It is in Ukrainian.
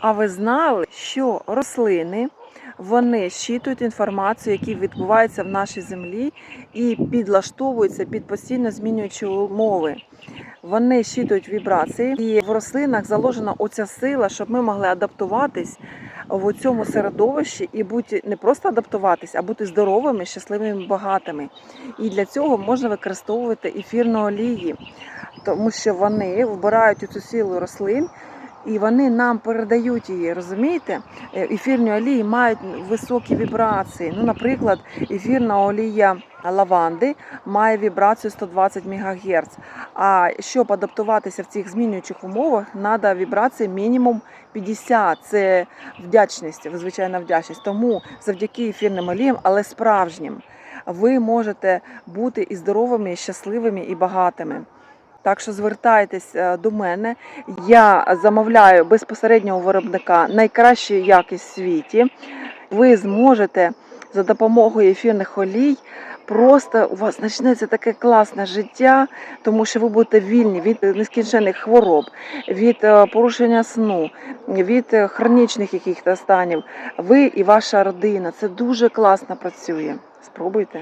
А ви знали, що рослини вони щитують інформацію, які відбуваються в нашій землі, і підлаштовуються під постійно змінюючі умови. Вони щитують вібрації, і в рослинах заложена оця сила, щоб ми могли адаптуватись в цьому середовищі і бути не просто адаптуватись, а бути здоровими, щасливими, багатими. І для цього можна використовувати ефірні олії, тому що вони вбирають цю силу рослин. І вони нам передають її, розумієте? Е, Ефірні олії мають високі вібрації. Ну, наприклад, ефірна олія лаванди має вібрацію 120 МГц. А щоб адаптуватися в цих змінюючих умовах, треба вібрації мінімум 50. Це вдячність, звичайна вдячність. Тому завдяки ефірним оліям, але справжнім, ви можете бути і здоровими, і щасливими, і багатими. Так що звертайтесь е, до мене. Я замовляю безпосередньо у виробника найкращу якість в світі. Ви зможете за допомогою ефірних олій. Просто у вас почнеться таке класне життя, тому що ви будете вільні від нескінчених хвороб, від е, порушення сну, від е, хронічних якихось станів. Ви і ваша родина. Це дуже класно працює. Спробуйте.